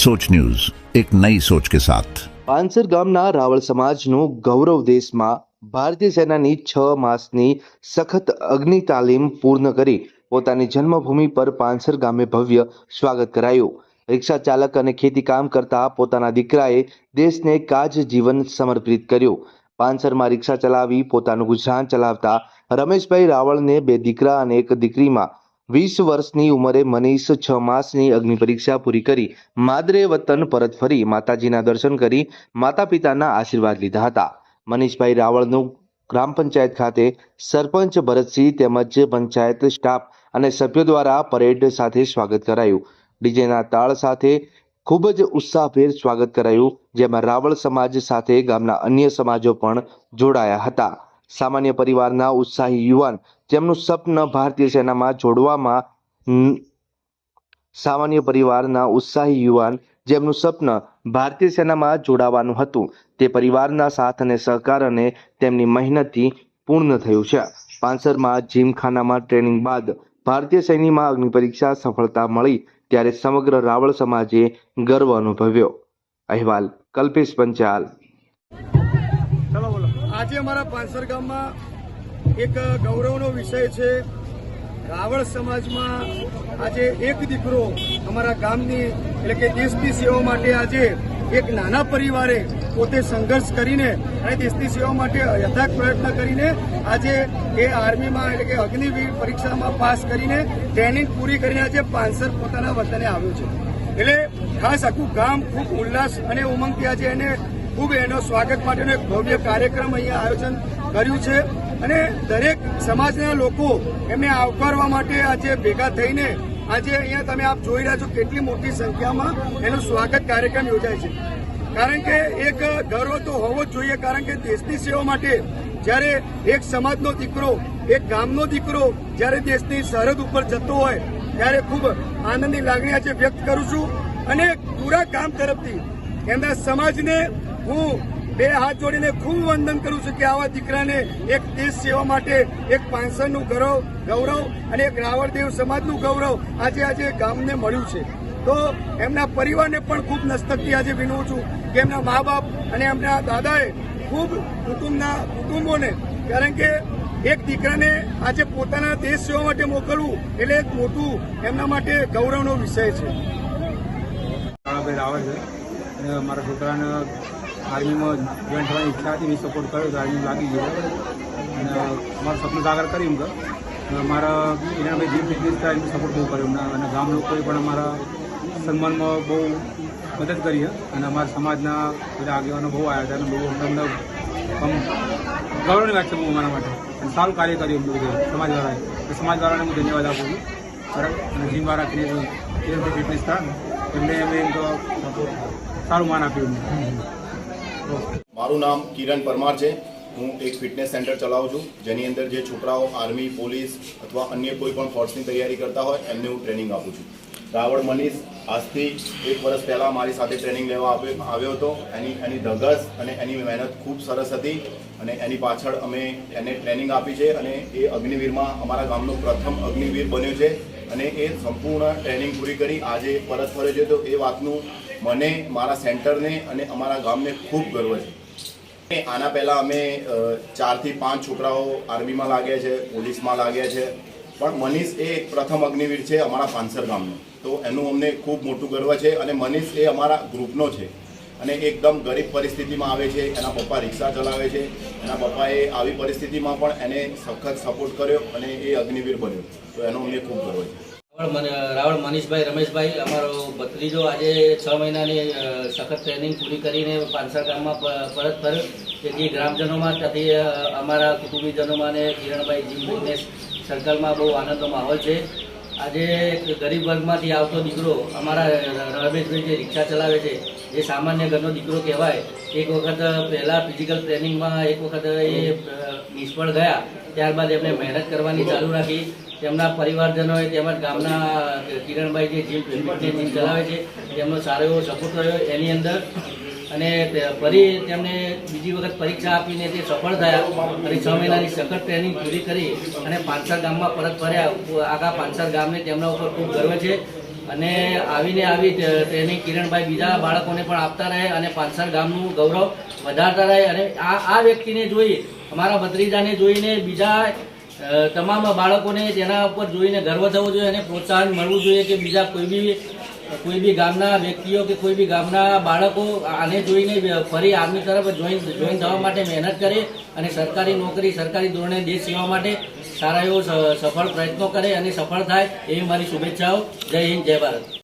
सोच न्यूज एक नई सोच के साथ પાનસર ગામના રાવળ સમાજનું ગૌરવ દેશમાં ભારતીય સેનાની છ માસની સખત અગ્નિ તાલીમ પૂર્ણ કરી પોતાની જન્મભૂમિ પર પાનસર ગામે ભવ્ય સ્વાગત કરાયું રિક્ષા ચાલક અને ખેતી કામ કરતા પોતાના દીકરાએ દેશને કાજ જીવન સમર્પિત કર્યું પાનસરમાં રિક્ષા ચલાવી પોતાનું ગુજરાન ચલાવતા રમેશભાઈ રાવળને બે દીકરા અને એક દીકરીમાં વીસ વર્ષની ઉંમરે મનીષ છ માસની અગ્નિ પરીક્ષા પૂરી કરી માદરે વતન પરત ફરી માતાજીના દર્શન કરી માતા પિતાના આશીર્વાદ લીધા હતા. મનીષભાઈ રાવળનું ગ્રામ પંચાયત ખાતે સરપંચ ભરતસિંહ તેમજ પંચાયત સ્ટાફ અને સભ્યો દ્વારા પરેડ સાથે સ્વાગત કરાયું. ડીજેના તાળ સાથે ખૂબ જ ઉત્સાહભેર સ્વાગત કરાયું, જેમાં રાવળ સમાજ સાથે ગામના અન્ય સમાજો પણ જોડાયા હતા. સામાન્ય પરિવારના ઉત્સાહી યુવાન જેમનું સ્વપ્ન ભારતીય સેનામાં જોડવામાં સામાન્ય પરિવારના ઉત્સાહી યુવાન જેમનું સ્વપ્ન ભારતીય સેનામાં જોડાવાનું હતું. તે પરિવારના સાથ અને સહકાર અને તેમની મહેનતથી પૂર્ણ થયું છે. પાંસરમાં જીમખાનામાં ટ્રેનિંગ બાદ ભારતીય સૈન્યમાં અગ્નિ પરીક્ષા સફળતા મળી ત્યારે સમગ્ર રાવળ સમાજે ગર્વ અનુભવ્યો. અહેવાલ કલ્પેશ પંચાલ. આજે અમારા પાંસર ગામમાં એક ગૌરવનો વિષય છે. રાવળ સમાજમાં આજે એક દીકરો અમારા ગામની, એટલે કે દેશની સેવા માટે આજે એક નાના પરિવારે પોતે સંઘર્ષ કરીને અને દેશની સેવા માટે યથાર્થ પ્રયત્ન કરીને આજે એ આર્મીમાં, એટલે કે અગ્નિવીર પરીક્ષામાં પાસ કરીને ટ્રેનિંગ પૂરી કરીને આજે પાંસર પોતાના વતને આવ્યો છે. એટલે ખાસ આખું ગામ ખૂબ ઉલ્લાસ અને ઉમંગથી આજે એને ખૂબ એનો સ્વાગત માટેનો એક ભવ્ય કાર્યક્રમ અહીંયા આયોજન કર્યું છે. અને દરેક સમાજના લોકો એમને આવકારવા માટે આજે ભેગા થઈને આજે અહીંયા તમે આપ જોઈ રહ્યા છો કેટલી મોટી સંખ્યામાં એનો સ્વાગત કાર્યક્રમ યોજાય છે. કારણ કે એક ગર્વ તો હોવો જ જોઈએ, કારણ કે દેશની સેવા માટે જ્યારે એક સમાજનો દીકરો, એક ગામનો દીકરો જ્યારે દેશની સરહદ ઉપર જતો હોય, ત્યારે ખૂબ આનંદની લાગણી આજે વ્યક્ત કરું છું. અને પૂરા ગામ તરફથી એમના સમાજને હું બે હાથ જોડીને ખૂબ વંદન કરું છું કે આવા દીકરાને એક દેશ સેવા માટે એક પાંસળનું ગૌરવ ગૌરવ અને એક રાવળદેવ સમાજનું ગૌરવ આજે આજે ગામને મળ્યું છે. તો એમના પરિવારને પણ ખૂબ નસ્તકથી આજે વિનવું છું કે એમના મા બાપ અને એમના દાદાએ ખૂબ કુટુંબના કુટુંબોને, કારણ કે એક દીકરાને આજે પોતાના દેશ સેવા માટે મોકલવું એટલે એક મોટું એમના માટે ગૌરવનો વિષય છે. રાવળ છે મારા છોકરાને આર્મીમાં જોઈન થવાની ઈચ્છા હતી, મેં સપોર્ટ કર્યો તો આર્મી લાગી ગયો. અને મારું સપનું સાગર કર્યું કે મારા ઈરાનભાઈ જીમ બિઝનેસ થાય એમને સપોર્ટ બહુ કર્યો અને- ગામ લોકોએ પણ અમારા સન્માનમાં બહુ મદદ કરી અને અમારા સમાજના બધા આગેવાનો બહુ આવ્યા હતા અને બહુ અમને ગૌરવની વાત છે બહુ અમારા માટે. અને સારું કાર્ય કર્યું એમનું બધું. સમાજવાળાએ. સમાજવાળાને હું ધન્યવાદ આપું છું. બરાબર? અને જીમવાળા ઈરાનભાઈ ફિટનેસ થાય એમને અમે એમ તો સારું માન આપ્યું એમને મારું નામ કિરણ પરમાર છે. હું એક ફિટનેસ સેન્ટર ચલાવું છું. જેની અંદર જે છોકરાઓ આર્મી પોલીસ અથવા અન્ય કોઈ પણ ફોર્સની તૈયારી કરતા હોય, એમને હું ટ્રેનિંગ આપું છું. રાવળ મનીષ આજથી એક વર્ષ પહેલાં મારી સાથે ટ્રેનિંગ લેવા આવ્યો હતો. એની એની ધગસ અને એની મહેનત ખૂબ સરસ હતી અને એની પાછળ અમે એને ટ્રેનિંગ આપી છે અને એ અગ્નિવીરમાં અમારા ગામનો પ્રથમ અગ્નિવીર બન્યો છે. અને એ સંપૂર્ણ ટ્રેનિંગ પૂરી કરી. આજે પરત ફરે છે. તો એ વાતનું મને, મારા સેન્ટરને અને અમારા ગામને ખૂબ ગર્વ છે. આના પહેલાં અમે ચારથી પાંચ છોકરાઓ આર્મીમાં લાગ્યા છે, પોલીસમાં લાગ્યા છે. પણ મનીષ એ પ્રથમ અગ્નિવીર છે અમારા પાંસર ગામનો. તો એનું અમને ખૂબ મોટું ગર્વ છે અને મનીષ એ અમારા ગ્રુપનો છે. અને એકદમ ગરીબ પરિસ્થિતિમાં આવે છે, એના પપ્પા રિક્ષા ચલાવે છે. એના પપ્પાએ આવી પરિસ્થિતિમાં પણ એને સખત સપોર્ટ કર્યો અને એ અગ્નિવીર બન્યો. તો એનો અમને ખૂબ ગર્વ છે. રાવળ મનીષભાઈ, રમેશભાઈ, અમારો ભત્રીજો આજે છ મહિનાની સખત ટ્રેનિંગ પૂરી કરીને પાંસર ગામમાં પરત ફર્યો તેથી ગ્રામજનોમાં ત્યાંથી અમારા કુટુંબીજનોમાં અને કિરણભાઈ જીમ બિઝનેસ સર્કલમાં બહુ આનંદનો માહોલ છે. આજે ગરીબ વર્ગમાંથી આવતો દીકરો અમારા રમેશભાઈ જે રિક્ષા ચલાવે છે, જે સામાન્ય ઘરનો દીકરો કહેવાય, એક વખત પહેલાં ફિઝિકલ ટ્રેનિંગમાં એક વખત એ નિષ્ફળ ગયા. ત્યારબાદ એમણે મહેનત કરવાની ચાલુ રાખી. તેમના પરિવારજનોએ તેમજ ગામના કિરણભાઈ જે જીમ જે જીમ ચલાવે છે, તેમનો સારો એવો સપોર્ટ રહ્યો એની અંદર અને ફરી તેમને બીજી વખત પરીક્ષા આપીને તે સફળ થયા. અને છ મહિનાની સખત ટ્રેનિંગ પૂરી કરી અને પાંચસર ગામમાં પરત ફર્યા. આખા પાંચસર ગામને તેમના ઉપર ખૂબ ગર્વ છે. અને આવીને આવી ટ્રેનિંગ કિરણભાઈ બીજા બાળકોને પણ આપતા રહે અને પાંસર ગામનું ગૌરવ વધારતા રહે. અને આ આ વ્યક્તિને જોઈ, અમારા ભત્રીજાને જોઈને બીજા તમામ બાળકોને તેના ઉપર જોઈને ગર્વ થવો જોઈએ અને પ્રોત્સાહન મળવું જોઈએ કે બીજા કોઈ બી કોઈ બી ગામના વ્યક્તિઓ કે કોઈ બી ગામના બાળકો આને જોઈને ફરી આર્મી તરફ જોઈન જોઈન થવા માટે મહેનત કરે અને સરકારી નોકરી, સરકારી ધોરણે દેશ સેવા માટે સારા એવો સફળ પ્રયત્નો કરે અને સફળ થાય એવી મારી શુભેચ્છાઓ. જય હિન્દ, જય ભારત.